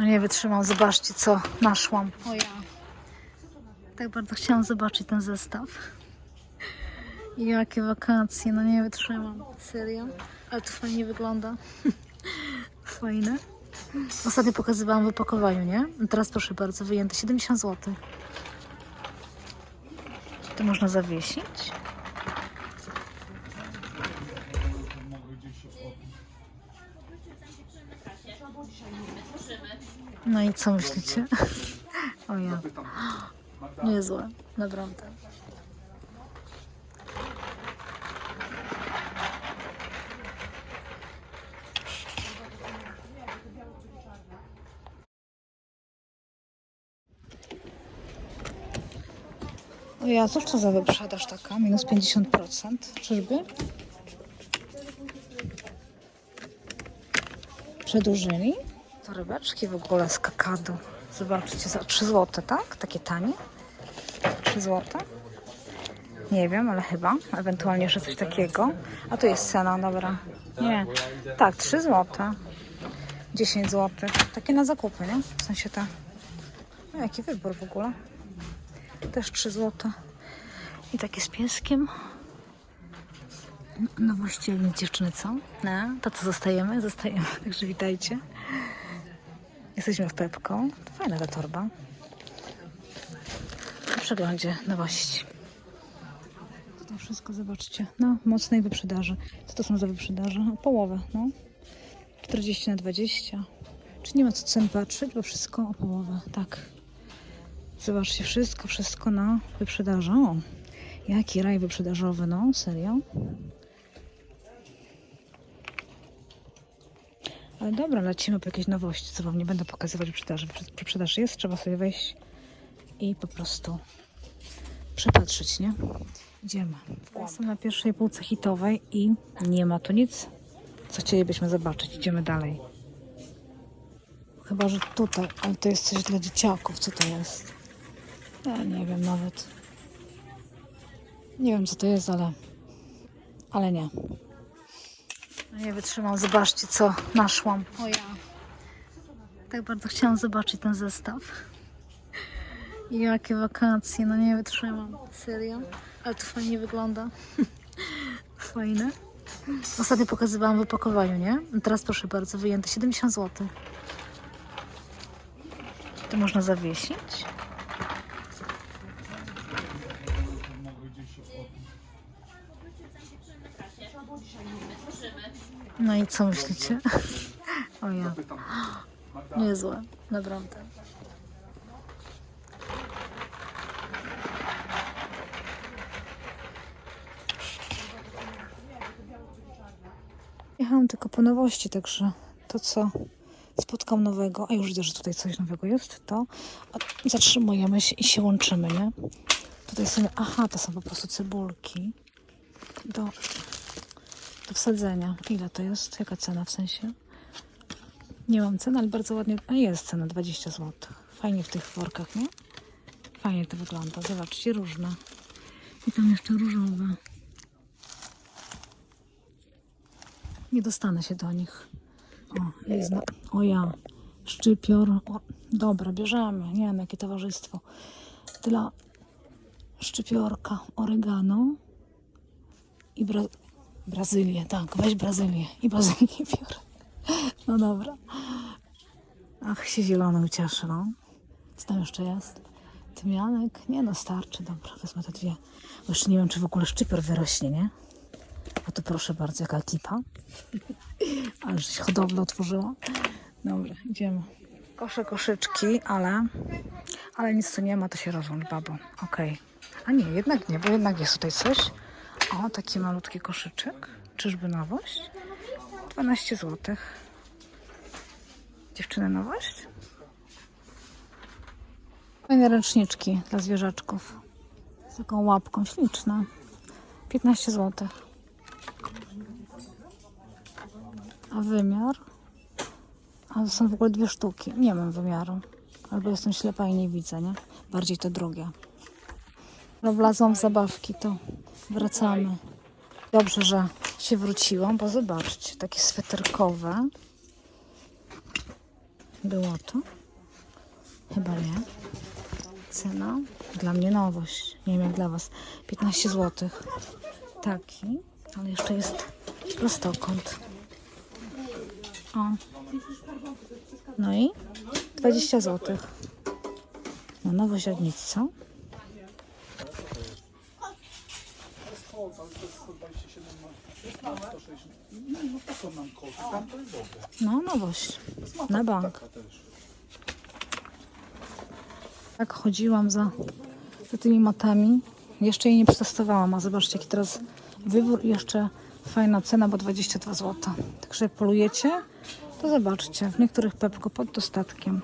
No nie wytrzymam, zobaczcie co naszłam. O ja. Tak bardzo chciałam zobaczyć ten zestaw. Jakie wakacje, no nie wytrzymam. Serio? Ale to fajnie wygląda. Fajne. Ostatnio pokazywałam w opakowaniu, nie? Teraz proszę bardzo, wyjęte 70 zł. To można zawiesić. No i co myślicie? O ja. Niezłe, naprawdę. O ja, cóż to za wyprzedaż taka? Minus 50%. Czyżby? Przedłużyli? Torebeczki w ogóle z kakadu. Zobaczcie, za 3 zł, tak? Takie tanie. 3 zł. Nie wiem, ale chyba. Ewentualnie jeszcze coś takiego. A tu jest cena, dobra. Nie. Tak, 3 zł. 10 zł. Takie na zakupy, nie? W sensie te. No, jaki wybór w ogóle. Też 3 zł. I takie z pieskiem. No właściwie dziewczyny, co? No, to co zostajemy? Zostajemy, także witajcie. Jesteśmy w Pepko. Fajna ta torba. W przeglądzie nowości. To wszystko zobaczcie. No, mocnej wyprzedaży. Co to są za wyprzedaże? O, połowę, no. 40 na 20. Czy nie ma co cen patrzeć, bo wszystko o połowę. Tak. Zobaczcie, wszystko, wszystko na wyprzedaży. O, jaki raj wyprzedażowy, no, serio. Ale dobra, lecimy po jakieś nowości, co wam nie będę pokazywać wyprzedaży. Wyprzedaż jest, trzeba sobie wejść i po prostu przepatrzeć, nie? Idziemy. Jestem na pierwszej półce hitowej i nie ma tu nic, co chcielibyśmy zobaczyć. Idziemy dalej. Chyba, że tutaj, ale to jest coś dla dzieciaków. Co to jest? Ja nie wiem nawet. Nie wiem, co to jest, ale... Ale nie. No nie wytrzymam, zobaczcie co naszłam. O ja. Tak bardzo chciałam zobaczyć ten zestaw. Jakie wakacje, no nie wytrzymam. Serio? Ale to fajnie wygląda. Fajne. Ostatnio pokazywałam w opakowaniu, nie? Teraz proszę bardzo, wyjęte 70 zł. To można zawiesić. No i co myślicie? O ja. Niezłe, naprawdę. Jechałam tylko po nowości, także to co spotkam nowego, a już widzę, że tutaj coś nowego jest, to zatrzymujemy się i się łączymy, nie? Tutaj są, aha, to są po prostu cebulki do, do wsadzenia. Ile to jest? Jaka cena w sensie? Nie mam ceny, ale bardzo ładnie. A jest cena 20 zł. Fajnie w tych workach, nie? Fajnie to wygląda. Zobaczcie, różne. I tam jeszcze różowe. Nie dostanę się do nich. O, jest. O ja. Szczypior. O, dobra, bierzemy. Nie wiem, jakie towarzystwo. Dla szczypiorka oregano i Brazylię. Tak, weź Brazylię. I Brazylię biorę. No dobra. Ach, się zielony ucieszy, no. Co tam jeszcze jest? Tymianek? Nie no, starczy. Dobra, wezmę te dwie. Bo jeszcze nie wiem, czy w ogóle szczypior wyrośnie, nie? A to proszę bardzo, jaka ekipa. Ale żeś hodowlę otworzyła. Dobra, idziemy. Kosze koszyczki, ale... Ale nic tu nie ma, to się rozłącz, babo. Okej. A nie, jednak nie, bo jednak jest tutaj coś. O, taki malutki koszyczek. Czyżby nowość? 12 zł. Dziewczyny, nowość? Fajne ręczniczki dla zwierzaczków. Z taką łapką, śliczne. 15 zł. A wymiar? A to są w ogóle dwie sztuki. Nie mam wymiaru. Albo jestem ślepa i nie widzę, nie? Bardziej to drugie. No wlazłam w zabawki, to wracamy. Dobrze, że się wróciłam, bo zobaczcie, takie sweterkowe. było to? Chyba nie. Cena? Dla mnie nowość. Nie wiem jak dla Was. 15 zł. Taki. Ale jeszcze jest prostokąt. O. No i 20 zł. No nowość jak nic, co? No nowość. Na bank. Tak chodziłam za, za tymi matami. Jeszcze jej nie przetestowałam, a zobaczcie jaki teraz wybór i jeszcze fajna cena, bo 22 zł. Także jak polujecie, to zobaczcie. W niektórych Pepko pod dostatkiem.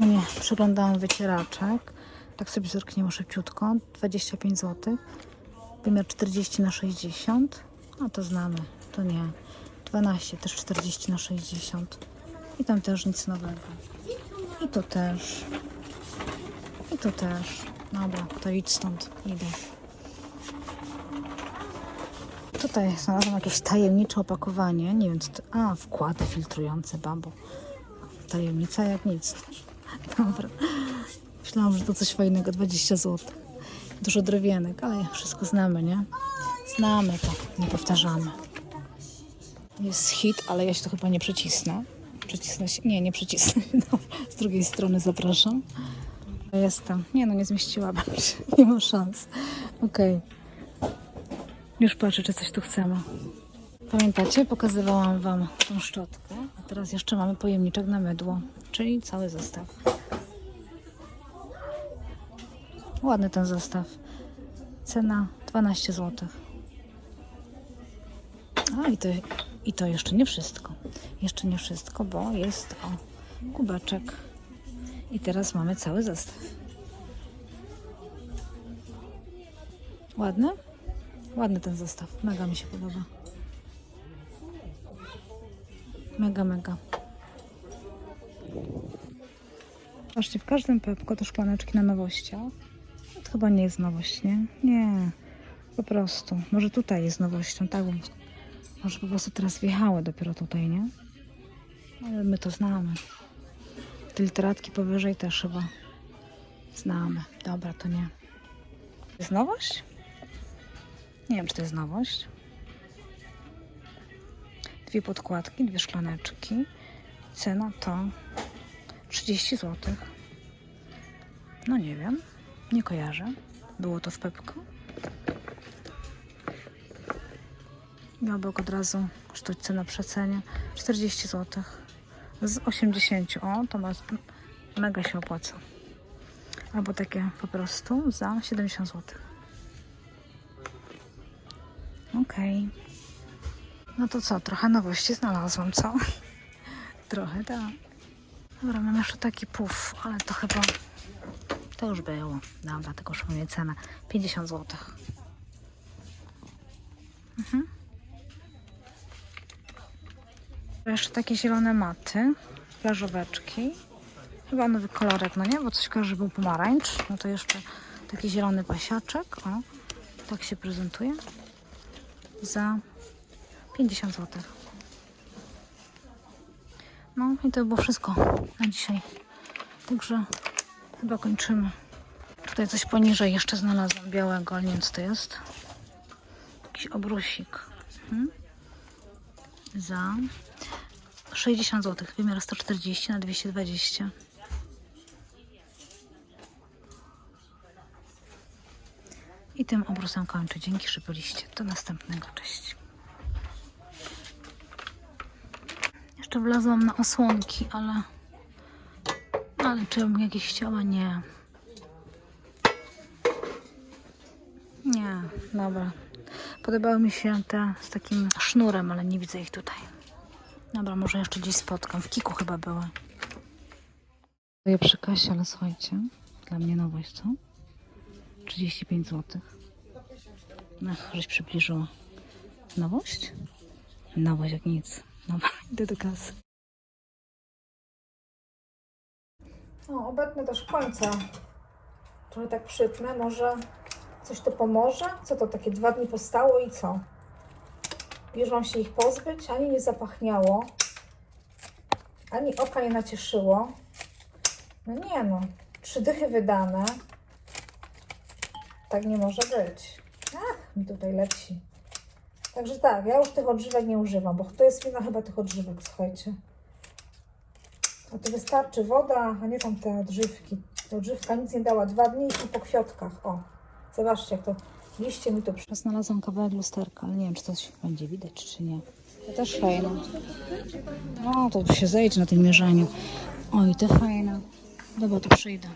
Nie, przeglądałam wycieraczek. Tak sobie zerkniemy szybciutko. 25 zł. Wymiar 40 na 60. A to znamy. To nie. 12 też 40 na 60. I tam też nic nowego. I to też. I to też. Dobra, to idź stąd. Idę. Tutaj znalazłam jakieś tajemnicze opakowanie. Nie wiem co to... A, wkłady filtrujące bambu. Tajemnica jak nic. Dobra. Myślałam, że to coś fajnego. 20 zł. Dużo drewienek, ale wszystko znamy, nie? Znamy to. Nie powtarzamy. Jest hit, ale ja się to chyba nie przycisnę. Przycisnę się. Nie, nie przycisnę. No, z drugiej strony zapraszam. Jestem. Nie no, nie zmieściłabym się. Nie ma szans. Okej. Już patrzę, czy coś tu chcemy. Pamiętacie? Pokazywałam Wam tą szczotkę. A teraz jeszcze mamy pojemniczek na mydło. Czyli cały zestaw. Ładny ten zestaw. Cena 12 zł. A i to, i to jeszcze nie wszystko. Jeszcze nie wszystko, bo jest o kubeczek. I teraz mamy cały zestaw. Ładny? Ładny ten zestaw. Mega mi się podoba. Mega, mega. Patrzcie, w każdym pepko to szklaneczki na nowościach. Chyba nie jest nowość, nie? Nie. Po prostu. Może tutaj jest nowością, tak? Może po prostu teraz wjechały dopiero tutaj, nie? Ale my to znamy. Te literatki powyżej też chyba znamy. Dobra, to nie. Jest nowość? Nie wiem, czy to jest nowość. Dwie podkładki, dwie szklaneczki. Cena to 30 zł. No nie wiem. Nie kojarzę. Było to w Pepko. Miałby od razu kosztować cena przecenie 40 zł. Z 80. O, to ma, mega się opłaca. Albo takie po prostu za 70 zł. Okej. No to co, trochę nowości znalazłam, co? trochę, tak. Dobra, mam jeszcze taki puf, ale to chyba to już było. Dobra, tylko szanuję cenę. 50 zł. Mhm. Jeszcze takie zielone maty, plażoweczki. Chyba nowy kolorek, no nie? Bo coś kojarzy, był pomarańcz. No to jeszcze taki zielony pasiaczek. O, tak się prezentuje. Za 50 zł. No i to było wszystko na dzisiaj. Także chyba kończymy. Tutaj coś poniżej jeszcze znalazłam białego, ale nie wiem co to jest. Jakiś obrusik. Mhm. Za 60 zł. Wymiar 140 na 220. I tym obrusem kończę. Dzięki, że byliście. Do następnego. Cześć. Jeszcze wlazłam na osłonki, ale... Ale czy bym jakieś chciała? Nie. Nie, dobra. Podobały mi się te z takim sznurem, ale nie widzę ich tutaj. Dobra, może jeszcze gdzieś spotkam. W Kiku chyba były. Stoję przy kasie, ale słuchajcie, dla mnie nowość, co? 35 zł. No, żeś przybliżyła. Nowość? Nowość jak nic. Dobra, idę do kasy. No, obecne też końca. Trochę tak przytnę, może coś to pomoże? Co to, takie dwa dni postało i co? Już się ich pozbyć? Ani nie zapachniało. ani oka nie nacieszyło. No nie no, trzy dychy wydane. Tak nie może być. Ach, mi tutaj leci. Także tak, ja już tych odżywek nie używam, bo to jest wina chyba tych odżywek, słuchajcie. A to wystarczy woda, a nie tam te odżywki. Ta odżywka nic nie dała. Dwa dni i po kwiatkach. O, zobaczcie, jak to liście mi tu przy... Znalazłam kawałek lusterka, ale nie wiem, czy to się będzie widać, czy nie. To też fajne. No, to się zejdzie na tym mierzeniu. Oj, te fajne. Dobra, to przyjdę.